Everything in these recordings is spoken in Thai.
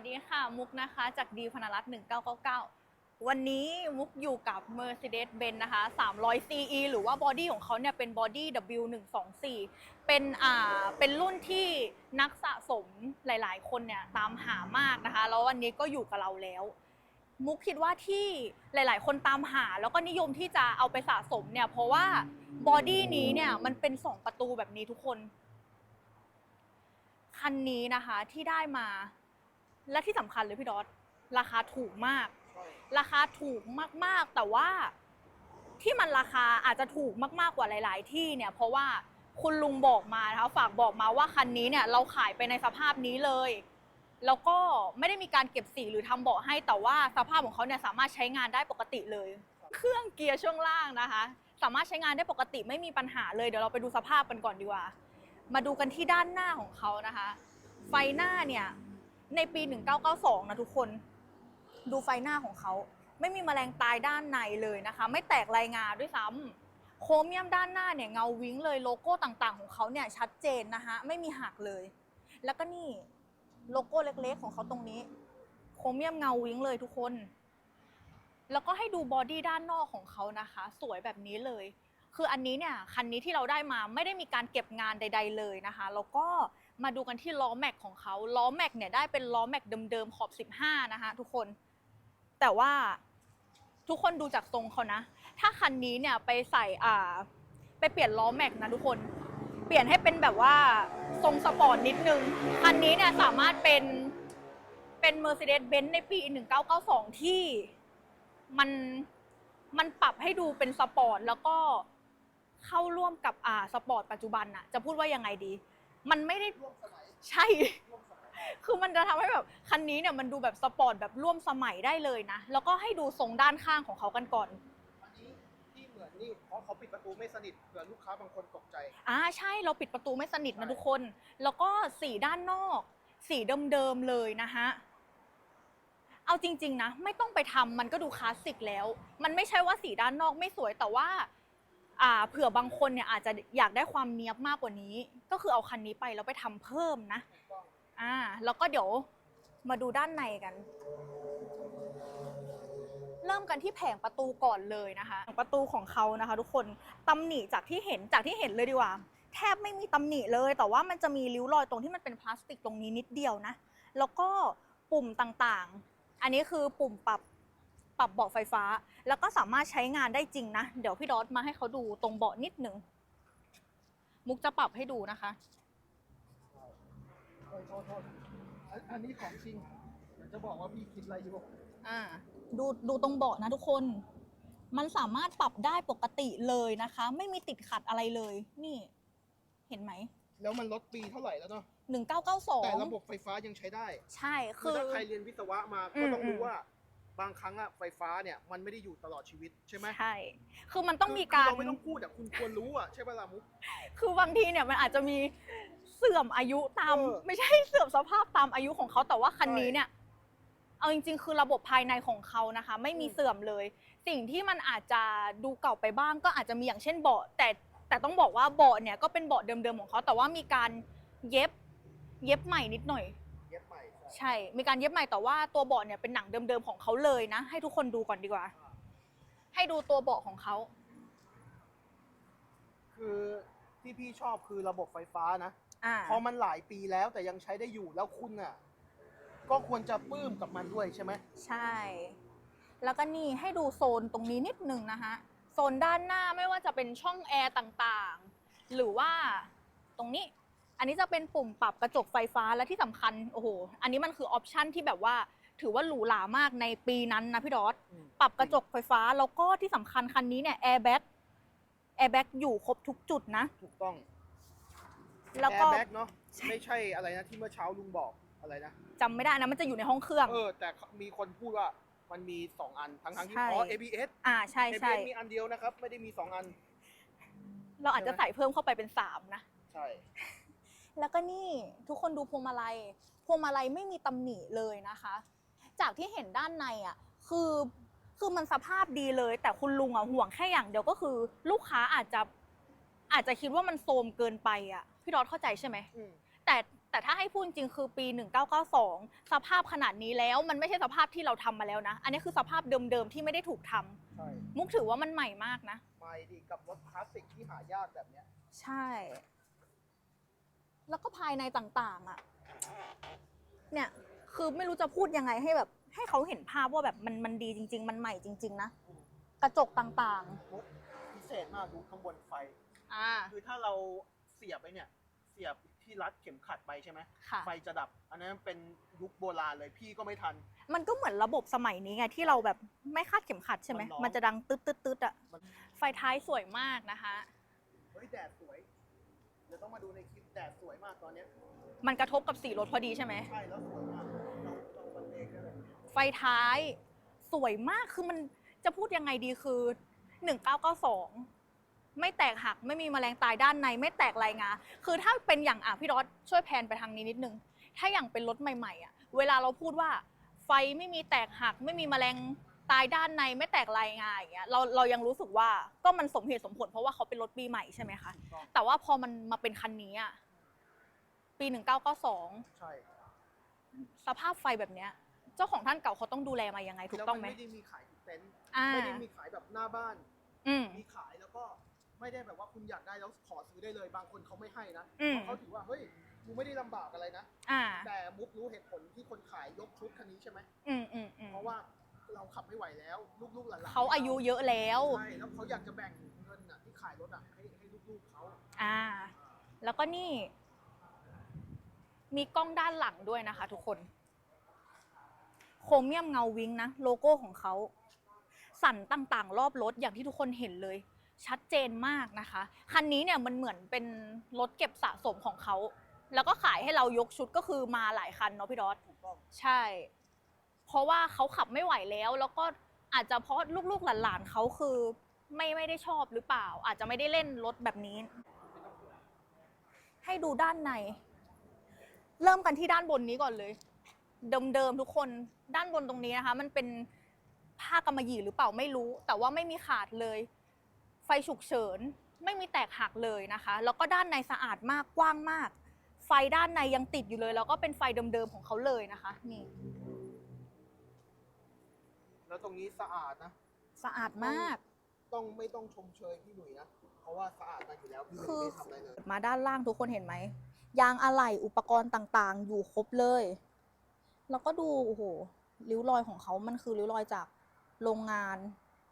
วัสดีค่ะ มุกนะคะ จากดีพนรัตน์1999 วันนี้มุกอยู่กับ Mercedes-Benz นะคะ 300 CE หรือว่าบอดี้ของเขาเนี่ยเป็นบอดี้ W124 เป็นอ่าเป็นรุ่นที่นักสะสมหลาย ๆ คนเนี่ยตามหามากนะคะ แล้ววันนี้ก็อยู่กับเราแล้ว มุกคิดว่าที่หลาย ๆ คนตามหา แล้วก็นิยมที่จะเอาไปสะสมเนี่ยเพราะว่าบอดี้นี้เนี่ยมันเป็น 2 ประตูแบบนี้ทุกคนคันนี้นะคะที่ได้มา และที่สำคัญเลยพี่ดอทราคาถูกมาก ราคาถูกมากๆ แต่ว่าที่มันราคาอาจจะถูกมากๆกว่าหลาย ๆ ที่เนี่ยเพราะว่าคุณลุงบอกมานะคะฝากบอกมาว่าคันนี้เนี่ยเราขายไปในสภาพนี้เลย แล้วก็ไม่ได้มีการเก็บสีหรือทำเบาะให้แต่ว่าสภาพของเขาเนี่ยสามารถใช้งานได้ปกติเลย เครื่องเกียร์ช่วงล่างนะคะ สามารถใช้งานได้ปกติไม่มีปัญหาเลยเดี๋ยวเราไปดูสภาพกันก่อนดีกว่า มาดูกันที่ด้านหน้าของเขานะคะ ไฟหน้าเนี่ย ในปี 1992 นะทุกคน ดูไฟหน้าของเขา ไม่มีแมลงตายด้านในเลยนะคะ ไม่แตกรายงาด้วยซ้ำโครเมียมด้านหน้าเนี่ยเงาวิ้งเลยโลโก้ต่างๆ ของเขาเนี่ยชัดเจนนะคะ ไม่มีหักเลย แล้วก็นี่โลโก้เล็กๆ ของเขาตรงนี้ โครเมียมเงาวิ้งเลยทุกคน แล้วก็ให้ดูบอดี้ด้านนอกของเขานะคะ สวยแบบนี้เลย คืออันนี้เนี่ยคันนี้ที่เราได้มาไม่ได้มีการเก็บงานใด ๆ เลยนะคะ แล้วก็ มาดูกันที่ล้อแม็กของเขาล้อแม็กเนี่ยได้เป็นล้อแม็กเดิมๆขอบ 15 นะคะทุกคน แต่ว่าทุกคนดูจากทรงเขานะ ถ้าคันนี้เนี่ยไปใส่อ่าไปเปลี่ยนล้อแม็กนะทุกคน เปลี่ยนให้เป็นแบบว่าทรงสปอร์ตนิดนึง คันนี้เนี่ยสามารถเป็นเป็น Mercedes-Benz ในปี 1992 ที่มันมันปรับให้ดูเป็นสปอร์ตแล้วก็เข้าร่วมกับอ่าสปอร์ตปัจจุบันน่ะจะพูดว่ายังไงดี มันไม่ได้ร่วมสมัยใช่ คือมันจะทำให้แบบคันนี้เนี่ยมันดูแบบสปอร์ตแบบร่วมสมัยได้เลยนะ แล้วก็ให้ดูทรงด้านข้างของเขากันก่อน อันนี้ที่เหมือนนี่เพราะเขาปิดประตูไม่สนิทเผื่อลูกค้าบางคนตกใจ อ่าใช่เราปิดประตูไม่สนิทนะใช่ทุกคน แล้วก็สีด้านนอก สีเดิมๆเลยนะฮะเอาจริง ๆ นะ ไม่ต้องไปทำมันก็ดูคลาสสิกแล้ว มันไม่ใช่ว่าสีด้านนอกไม่สวยแต่ว่า อ่าเผื่อบางคนเนี่ยอาจจะอยากได้ความเนี้ยบมากกว่านี้ ก็คือเอาคันนี้ไปแล้วไปทำเพิ่มนะอ่าแล้วก็เดี๋ยวมาดูด้านในกัน เริ่มกันที่แผงประตูก่อนเลยนะคะแผงประตูของเขานะคะ ทุกคนตำหนิจากที่เห็นจากที่เห็นเลยดีกว่า แทบไม่มีตำหนิเลย แต่ว่ามันจะมีริ้วรอยตรงที่มันเป็นพลาสติกตรงนี้นิดเดียวนะ แล้วก็ปุ่มต่างๆ อันนี้คือปุ่มปรับ ปรับเบาะไฟฟ้า แล้วก็สามารถใช้งานได้จริงนะ เดี๋ยวพี่ดอทมาให้เขาดูตรงเบาะนิดหนึ่ง มุกจะปรับให้ดูนะคะ โทษโทษโทษอันอันนี้ของจริงเดี๋ยวจะบอกว่าพี่คิดอะไรอยู่อ่า ดูดูตรงเบาะนะทุกคน มันสามารถปรับได้ปกติเลยนะคะ ไม่มีติดขัดอะไรเลย นี่ เห็นไหม แล้วมันลดปีเท่าไหร่แล้วเนาะหนึ่งเก้าเก้าสองแต่ระบบไฟฟ้ายังใช้ได้ ใช่ คืคืออ ถ้าใครเรียนวิศวะมาอืก็มต้องรู้อืมว่า บางครั้งอะไฟฟ้าเนี่ยมันไม่ได้อยู่ตลอดชีวิตใช่ไหมใช่ คือมันต้องมีคืการเราไม่ต้องพูดอะคุณควรรู้อะใช่ปะล่ะมุก คือบางทีเนี่ยมันอาจจะมีเสื่อมอายุตาม เออไม่ใช่เสื่อมสภาพตามอายุของเขาแต่ว่าคันนี้ใช่เนี่ยเอาจริง ๆ คือระบบภายในของเขานะคะ ไม่มีอืม เสื่อมเลย สิ่งที่มันอาจจะดูเก่าไปบ้าง ก็อาจจะมีอย่างเช่นเบาะแต่แต่ต้องบอกว่าเบาะเนี่ยก็เป็นเบาะเดิมๆของเขาแต่ว่ามีการเย็บเย็บใหม่นิดหน่อยเย็บ ใหม่ใช่ใช่ มีการเย็บใหม่แต่ว่าตัวเบาะเนี่ยเป็นหนังเดิมๆของเขาเลยนะ ให้ทุกคนดูก่อนดีกว่า ให้ดูตัวเบาะของเขา คือที่พี่ชอบคือระบบไฟฟ้านะอ่า พอมันหลายปีแล้วแต่ยังใช้ได้อยู่แล้วคุณอะก็ควรจะปลื้มกับมันด้วยใช่ไหมใช่ แล้วก็นี่ให้ดูโซนตรงนี้นิดนึงนะคะโซนด้านหน้าไม่ว่าจะเป็นช่องแอร์ต่างๆ หรือว่าตรงนี้ อันนี้จะเป็นปุ่มปรับกระจกไฟฟ้าและที่สำคัญโอ้โหอันนี้มันคือออปชันที่แบบว่าถือว่าหรูหรามากในปีนั้นนะพี่ดอสปรับกระจกไฟฟ้าแล้วก็ที่สำคัญคันนี้เนี่ยแอร์แบ็กแอร์แบ็กอยู่ครบทุกจุดนะ ถูกต้องแล้วก็แอร์แบ็กเนาะไม่ใช่อะไรนะที่เมื่อเช้าลุงบอกอะไรนะจำไม่ได้นะมันจะอยู่ในห้องเครื่องเออแต่มีคนพูดว่ามันมี2อันทั้งทั้งๆที่ใช่อ๋อ ABS อ่าใช่ใช่ ABS มีอันเดียวนะครับ ไม่ได้มี2อัน เราอาจจะใส่เพิ่มเข้าไปเป็นสามนะ ใช่ แล้วก็นี่ทุกคนดูพวงมาลัย พวงมาลัยไม่มีตำหนิเลยนะคะ จากที่เห็นด้านในอะคือคือมันสภาพดีเลย แต่คุณลุงอะห่วงแค่อย่างเดียวก็คือ ลูกค้าอาจจะอาจจะคิดว่ามันโทรมเกินไปอะพี่ดอทเข้าใจใช่ไหมอืมแต่แต่แต่ถ้าให้พูดจริงๆคือปี 1992 สภาพขนาดนี้แล้วมันไม่ใช่สภาพที่เราทำมาแล้วนะ อันนี้คือสภาพเดิมๆที่ไม่ได้ถูกทำใช่มุกถือว่ามันใหม่มากนะไม่ดีกับรถคลาสสิกที่หายากแบบเนี้ย ใช่แล้วก็ภายในต่างๆ อะ เนี่ยคือไม่รู้จะพูดยังไงให้แบบ ให้เขาเห็นภาพว่าแบบมันมันดีจริง ๆ มันใหม่จริง ๆ นะ กระจกต่างมุกพิเศษมากดูข้างบนไฟ ๆ อ่า คือถ้าเราเสียบไปเนี่ย เสียบที่รัดเข็มขัดไปใช่ไหมค่ะ ไฟจะดับ อันนั้นเป็นยุคโบราณเลยพี่ก็ไม่ทัน มันก็เหมือนระบบสมัยนี้ไงที่เราแบบไม่คาดเข็มขัดใช่ไหมมันร้องมันจะดังตึ๊ดตึ๊ดตึ๊ดอะมันไฟท้ายสวยมากนะคะ เฮ้ยแดดสวย เดี๋ยวต้องมาดูในคลิปแดดสวยมากตอนเนี้ยมันกระทบกับสีรถพอดีใช่ไหม ใช่แล้วสวยมากเราเราบรรเลงได้แบบนี้ไฟท้ายสวยมากคือมันจะพูดยังไงดีคือ1992 ไม่แตกหักไม่มีแมลงตายด้านในไม่แตกลายงาคือถ้าเป็นอย่างอะพี่รถช่วยแพนไปทางนี้นิดนึง ถ้าอย่างเป็นรถใหม่ๆอะเวลาเราพูดว่า ไฟไม่มีแตกหักไม่มีแมลง ตายด้านในไม่แตกลายงาอย่างเงี้ยเราเรายังรู้สึกว่าก็มันสมเหตุสมผลเพราะว่าเขาเป็นรถปีใหม่ใช่ไหมคะถูกต้อง แต่ว่าพอมันมาเป็นคันนี้อะปี 1992 ใช่สภาพไฟแบบเนี้ย เจ้าของท่านเก่าเขาต้องดูแลมายังไงถูกต้องไหมแล้วนไม่ได้มีขายทุกเต็นท์อ่าไม่ได้มีขายแบบหน้าบ้าน อืม มีขายแล้วก็ไม่ได้แบบว่าคุณอยากได้แล้วขอซื้อได้เลย บางคนเขาไม่ให้นะอืม เพราะเขาถือว่าเฮ้ยกูไม่ได้ลำบากอะไรนะ อ่า แต่มุกรู้เหตุผลที่คนขายยกชุดคันนี้ใช่ไหมอืมอืมอืมเพราะว่า เราขับไม่ไหวแล้ว ลูกๆหลานๆเขาอายุเยอะแล้ว ใช่แล้วเขาอยากจะแบ่งเงินน่ะที่ขายรถอะให้ให้ลูกๆเขาอ่า แล้วก็นี่ มีกล้องด้านหลังด้วยนะคะ ทุกคน โครเมียมเงาวิงนะโลโก้ของเขาสันต่างๆ รอบรถอย่างที่ทุกคนเห็นเลย ชัดเจนมากนะคะ คันนี้เนี่ยมันเหมือนเป็นรถเก็บสะสมของเขา แล้วก็ขายให้เรายกชุดก็คือมาหลายคันเนาะพี่ดอสถูกต้อง ใช่ เพราะว่าเขาขับไม่ไหวแล้ว แล้วก็อาจจะเพราะลูกๆหลานๆเขาคือไม่ไม่ได้ชอบหรือเปล่า อาจจะไม่ได้เล่นรถแบบนี้ ให้ดูด้านใน เริ่มกันที่ด้านบนนี้ก่อนเลย เดิมๆทุกคนด้านบนตรงนี้นะคะ มันเป็นผ้ากำมะหยี่หรือเปล่าไม่รู้ แต่ว่าไม่มีขาดเลย ไฟฉุกเฉินไม่มีแตกหักเลยนะคะ แล้วก็ด้านในสะอาดมากกว้างมาก ไฟด้านในยังติดอยู่เลย แล้วก็เป็นไฟเดิมๆของเขาเลยนะคะ นี่ แล้วตรงนี้สะอาดนะ สะอาดมาก ต้องไม่ต้องชมเชยพี่หนุ่ยนะ เพราะว่าสะอาดมาอยู่แล้วพี่หนุ่ยคือไม่ทำอะไรเลย มาด้านล่างทุกคนเห็นไหม ยางอะไหล่อุปกรณ์ต่างๆ อยู่ครบเลย แล้วก็ดูโอ้โหริ้วรอยของเขามันคือริ้วรอยจากโรงงาน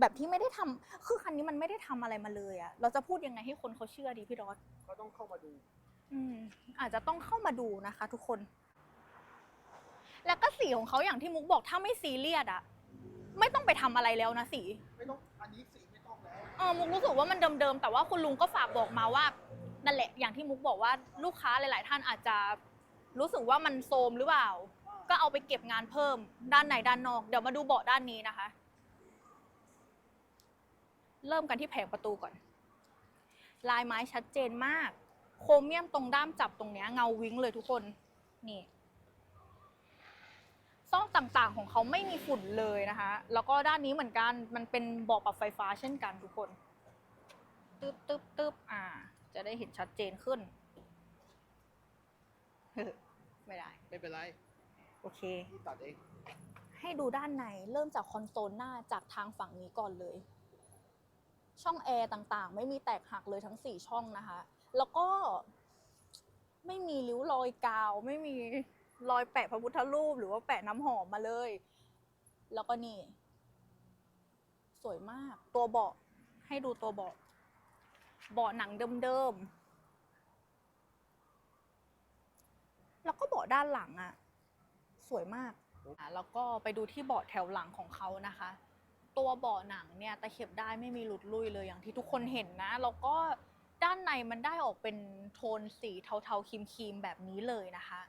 แบบที่ไม่ได้ทำคือคันนี้มันไม่ได้ทำอะไรมาเลยอะเราจะพูดยังไงให้คนเขาเชื่อดีพี่ดอส ก็ต้องเข้ามาดู อืมอาจจะต้องเข้ามาดูนะคะทุกคน แล้วก็สีของเขาอย่างที่มุกบอกถ้าไม่ซีเรียสอะ ไม่ต้องไปทำอะไรแล้วนะสี ไม่ต้องอันนี้สีไม่ต้องแล้ว เออมุกรู้สึกว่ามันเดิมๆ แต่ว่าคุณลุงก็ฝากบอกมาว่า นั่นแหละ อย่างที่มุกบอกว่าลูกค้าหลาย ๆ ท่านอาจจะรู้สึกว่ามันโทรมหรือเปล่า ก็เอาไปเก็บงานเพิ่มด้านในด้านนอก เดี๋ยวมาดูเบาะด้านนี้นะคะ เริ่มกันที่แผงประตูก่อน ลายไม้ชัดเจนมาก โครเมียมตรงด้ามจับตรงเนี้ยเงาวิ้งเลยทุกคน นี่ ซอกต่างๆของเขาไม่มีฝุ่นเลยนะคะ แล้วก็ด้านนี้เหมือนกันมันเป็นเบาะปรับไฟฟ้าเช่นกันทุกคนตึ๊บตึ๊บตึ๊บอ่า จะได้เห็นชัดเจนขึ้นเฮ้อไม่ได้ ไม่เป็นไร โอเคพี่ตัดเอง ให้ดูด้านในเริ่มจากคอนโซลหน้าจากทางฝั่งนี้ก่อนเลย ช่องแอร์ต่างๆ ไม่มีแตกหักเลยทั้ง 4 ช่องนะคะ แล้วก็ไม่มีริ้วรอยกาว ไม่มี รอยแปะพระพุทธรูปหรือว่าแปะน้ำหอมมาเลย แล้วก็นี่ สวยมาก ตัวเบาะให้ดูตัวเบาะเบาะหนังเดิมๆ แล้วก็เบาะด้านหลังอะสวยมากอะแล้วก็ไปดูที่เบาะแถวหลังของเขานะคะ ตัวเบาะหนังเนี่ยตะเข็บได้ไม่มีหลุดลุ่ยเลยอย่างที่ทุกคนเห็นนะ แล้วก็ด้านในมันได้ออกเป็นโทนสีเทาๆครีมๆแบบนี้เลยนะคะ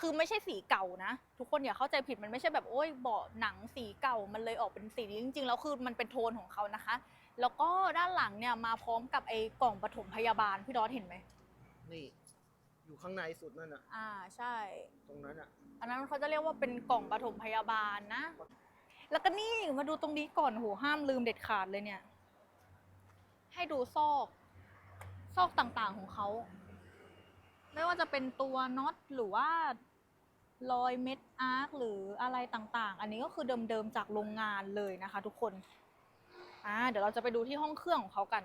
คือไม่ใช่สีเก่านะ ทุกคนอย่าเข้าใจผิดมันไม่ใช่แบบโอ้ยเบาะหนังสีเก่ามันเลยออกเป็นสีนี้จริงๆแล้วคือมันเป็นโทนของเขานะคะ แล้วก็ด้านหลังเนี่ยมาพร้อมกับไอ้กล่องปฐมพยาบาลพี่ดอสเห็นไหมนี่ อยู่ข้างในสุดนั่นน่ะอ่าใช่ ตรงนั้นอะอันนั้นเขาจะเรียกว่าเป็นกล่องปฐมพยาบาลนะ แล้วก็นี่มาดูตรงนี้ก่อนโหห้ามลืมเด็ดขาดเลยเนี่ย ให้ดูซอก ซอกต่างๆของเขาห ไม่ว่าจะเป็นตัวน็อตหรือว่ารอยเม็ดอาร์คหรืออะไรต่างๆ อันนี้ก็คือเดิมๆจากโรงงานเลยนะคะ ทุกคนอ่าเดี๋ยวเราจะไปดูที่ห้องเครื่องของเขากัน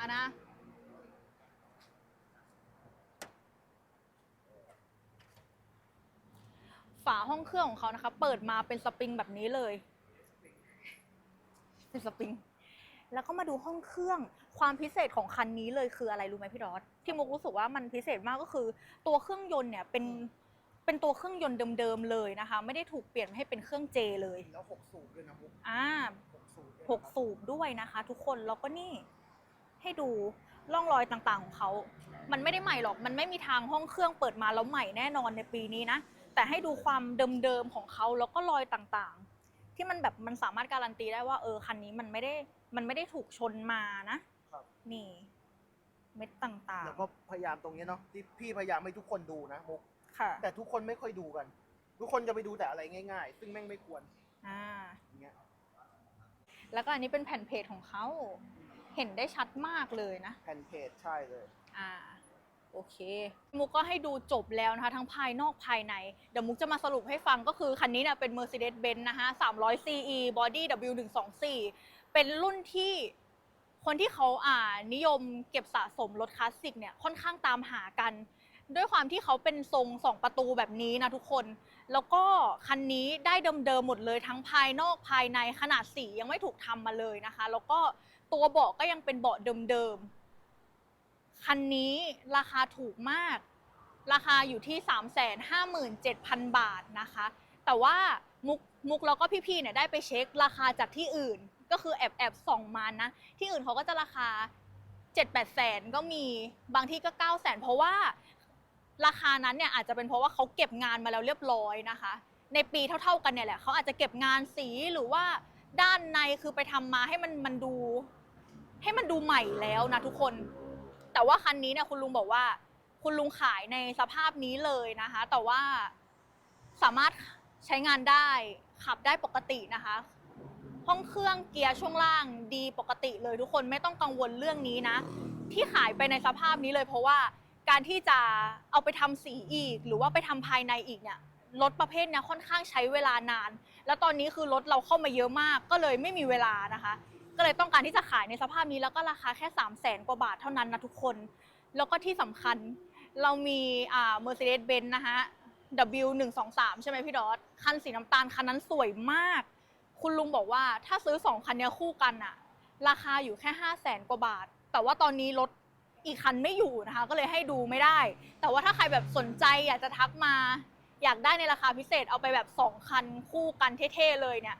อะนะ ฝาห้องเครื่องของเขานะคะ เปิดมาเป็นสปริงแบบนี้เลย เป็นสปริง แล้วก็มาดูห้องเครื่อง ความพิเศษของคันนี้เลยคืออะไรรู้ไหมพี่ดอสที่มุกรู้สึกว่ามันพิเศษมากก็คือ ตัวเครื่องยนต์เนี่ยเป็นเป็นตัวเครื่องยนต์เดิมๆเลยนะคะ ไม่ได้ถูกเปลี่ยนให้เป็นเครื่องเจเลยแล้วหกสูบด้วยนะมุกอ่าหกสูบด้วยหกสูบด้วยนะคะ ทุกคนแล้วก็นี่ให้ดูร่องรอยต่างๆของเขา มันไม่ได้ใหม่หรอก มันไม่มีทางห้องเครื่องเปิดมาแล้วใหม่แน่นอนในปีนี้นะ แต่ให้ดูความเดิมๆของเขาแล้วก็รอยต่างๆ ที่มันแบบมันสามารถการันตีได้ว่า เออคันนี้มันไม่ได้มันไม่ได้ถูกชนมานะครับ นี่ เม็ดต่างแล้วก็พยายามตรงนี้เนาะที่พี่พยายามให้ทุกคนดูนะมุกๆ ค่ะแต่ทุกคนไม่ค่อยดูกัน ทุกคนจะไปดูแต่อะไรง่ายๆ ซึ่งแม่งไม่ควรอ่าอย่างเงี้ยแล้วก็อันนี้เป็นแผ่นเพจของเขาเห็นได้ชัดมากเลยนะ แผ่นเพจใช่เลย อ่า โอเค มุกก็ให้ดูจบแล้วนะคะ ทั้งภายนอกภายใน เดี๋ยวมุกจะมาสรุปให้ฟังก็คือ คันนี้เนี่ยเป็น Mercedes-Benz นะคะ300 CE Body W124 เป็นรุ่นที่คนที่เขาอ่านิยมเก็บสะสมรถคลาสสิกเนี่ยค่อนข้างตามหากัน ด้วยความที่เขาเป็นทรงสองประตูแบบนี้นะทุกคน แล้วก็คันนี้ได้เดิมๆหมดเลยทั้งภายนอกภายในขนาดสียังไม่ถูกทำมาเลยนะคะ แล้วก็ตัวเบาะก็ยังเป็นเบาะเดิมๆ คันนี้ราคาถูกมาก ราคาอยู่ที่ 357,000 บาทนะคะ แต่ว่ามุกมุกแล้วก็พี่ๆเนี่ยได้ไปเช็คราคาจากที่อื่น ก็คือแอบแอบส่องมานะ ที่อื่นเขาก็จะราคา 7-8แสนก็มีบางที่ก็9แสนเพราะว่าราคานั้นเนี่ยอาจจะเป็นเพราะว่าเขาเก็บงานมาแล้วเรียบร้อยนะคะ ในปีเท่า ๆกันเนี่ยแหละเขาอาจจะเก็บงานสีหรือว่าด้านในคือไปทำมาให้มันมันดู ให้มันดูใหม่แล้วนะทุกคน แต่ว่าคันนี้เนี่ยคุณลุงบอกว่า คุณลุงขายในสภาพนี้เลยนะคะ แต่ว่าสามารถใช้งานได้ขับได้ปกตินะคะ ห้องเครื่องเกียร์ช่วงล่างดีปกติเลยทุกคนไม่ต้องกังวลเรื่องนี้นะ ที่ขายไปในสภาพนี้เลย เพราะว่าการที่จะเอาไปทำสีอีก หรือว่าไปทำภายในอีกเนี่ยรถประเภทเนี้ยค่อนข้างใช้เวลานาน แล้วตอนนี้คือรถเราเข้ามาเยอะมากก็เลยไม่มีเวลานะคะ ก็เลยต้องการที่จะขายในสภาพนี้แล้วก็ราคาแค่3 0 0แสนกว่าบาทเท่านั้นนะทุกคน แล้วก็ที่สำคัญเรามีอ่า Mercedes-Benz นะคะ W123 ใช่ไหมพี่ดอสคันสีน้ำตาลคันนั้นสวยมาก คุณลุงบอกว่าถ้าซื้อ 2 คันเนี้ยคู่กันอะราคาอยู่แค่ 5 0 0แสนกว่าบาท แต่ว่าตอนนี้รถอีกคันไม่อยู่นะคะ ก็เลยให้ดูไม่ได้ แต่ว่าถ้าใครแบบสนใจอยากจะทักมา อยากได้ในราคาพิเศษเอาไปแบบ 2 คันคู่กันเท่ๆเลยเนี่ย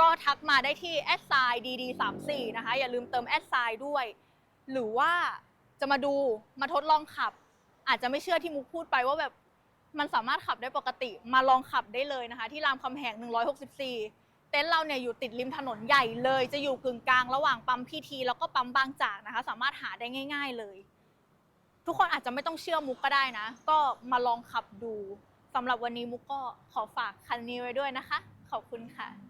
ก็ทักมาได้ที่แอดไซน์ dd34 นะคะอย่าลืมเติมแอดไซน์ด้วย หรือว่าจะมาดูมาทดลองขับ อาจจะไม่เชื่อที่มุกพูดไปว่าแบบมันสามารถขับได้ปกติมาลองขับได้เลยนะคะ ที่รามคำแหง 164 เต็นท์เราเนี่ยอยู่ติดริมถนนใหญ่เลย จะอยู่กึ่งกลางระหว่างปั๊มพีทีแล้วก็ปั๊มบางจากนะคะ สามารถหาได้ง่าย ๆเลย ทุกคนอาจจะไม่ต้องเชื่อมุกก็ได้นะ ก็มาลองขับดูสำหรับวันนี้มุกก็ขอฝากคันนี้ไว้ด้วยนะคะ ขอบคุณค่ะ